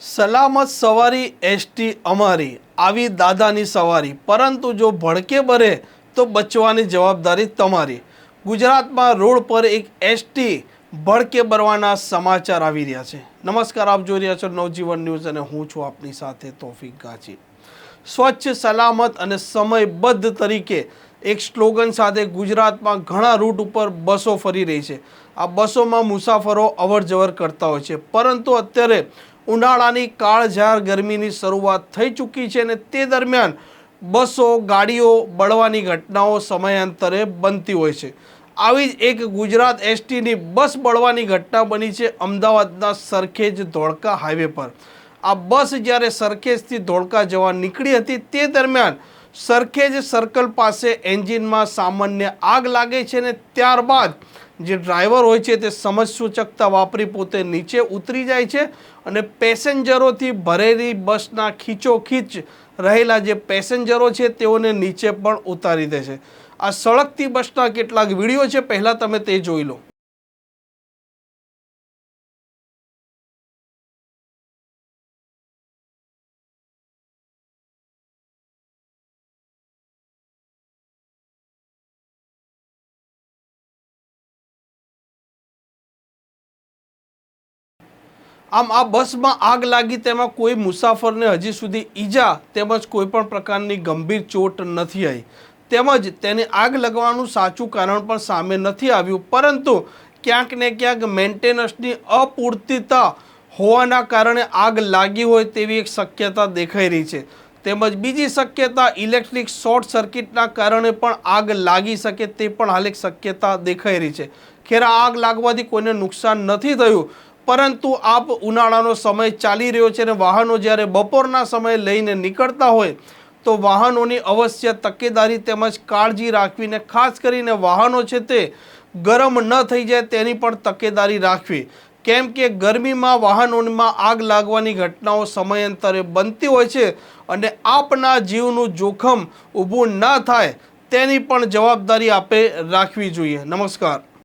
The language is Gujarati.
સલામત સવારી એસટી અમારી, આવી દાદાની સવારી. પરંતુ જો ભડકે બરે, તો બચવાની જવાબદારી તમારી. ગુજરાતમાં રોડ પર એક એસટી ભડકે બરવાના સમાચાર આવી રહ્યા છે. નમસ્કાર, આપ જોઈ રહ્યા છો નવજીવન ન્યૂઝ અને હું છું આપની સાથે તોફિક ગાજી. સ્વચ્છ, સલામત અને સમયબદ્ધ તરીકે એક સ્લોગન સાથે ગુજરાતમાં ઘણા રૂટ ઉપર બસો ફરી રહી છે. આ બસોમાં મુસાફરો અવર જવર કરતા હોય છે. પરંતુ અત્યારે ઉનાળાની કાળઝાર ગરમીની શરૂઆત થઈ ચૂકી છે અને તે દરમિયાન બસો ગાડીઓ બળવાની ઘટનાઓ સમયાંતરે બનતી હોય છે. આવી જ એક ગુજરાત એસટીની બસ બળવાની ઘટના બની છે અમદાવાદના સરખેજ ધોળકા હાઈવે પર. આ બસ જ્યારે સરખેજથી ધોળકા જવા નીકળી હતી તે દરમિયાન સરખેજ સર્કલ પાસે એન્જિનમાં સામાન્ય આગ લાગે છે અને ત્યારબાદ જે ડ્રાઈવર હોય છે તે સમજ સૂચકતા વાપરી પોતે નીચે ઉતરી જાય છે અને પેસેન્જરોથી ભરેલી બસના ખીચોખીચ રહેલા જે પેસેન્જરો છે તેઓને નીચે પણ ઉતારી દે છે. આ સળગતી બસના કેટલાક વીડિયો છે, પહેલાં તમે તે જોઈ લો. આમ આ બસમાં આગ લાગી તેમાં કોઈ મુસાફરને હજી સુધી ઈજા તેમજ કોઈ પણ પ્રકારની ગંભીર ચોટ નથી આવી તેમજ તેને આગ લગવાનું સાચું કારણ પણ સામે નથી આવ્યું. પરંતુ ક્યાંક ને ક્યાંક મેન્ટેનન્સની અપૂર્તિતા હોવાના કારણે આગ લાગી હોય તેવી એક શક્યતા દેખાઈ રહી છે. તેમજ બીજી શક્યતા ઇલેક્ટ્રિક શોર્ટ સર્કિટના કારણે પણ આગ લાગી શકે તે પણ હાલ એક શક્યતા દેખાઈ રહી છે. ખેર આગ લાગવાથી કોઈને નુકસાન નથી થયું. પરંતુ આપ ઉનાળાનો સમય ચાલી રહ્યો છે અને વાહનો જ્યારે બપોરના સમયે લઈને નીકળતા હોય, તો વાહનોની અવશ્ય તકેદારી તેમજ કાળજી રાખવીને, ખાસ કરીને વાહનો છે તે ગરમ ન થઈ જાય તેની પણ તકેદારી રાખવી. કેમ કે ગરમીમાં વાહનોમાં આગ લાગવાની ઘટનાઓ સમયાંતરે બનતી હોય છે અને આપના જીવનું જોખમ ઊભું ન થાય તેની પણ જવાબદારી આપે રાખવી જોઈએ. નમસ્કાર.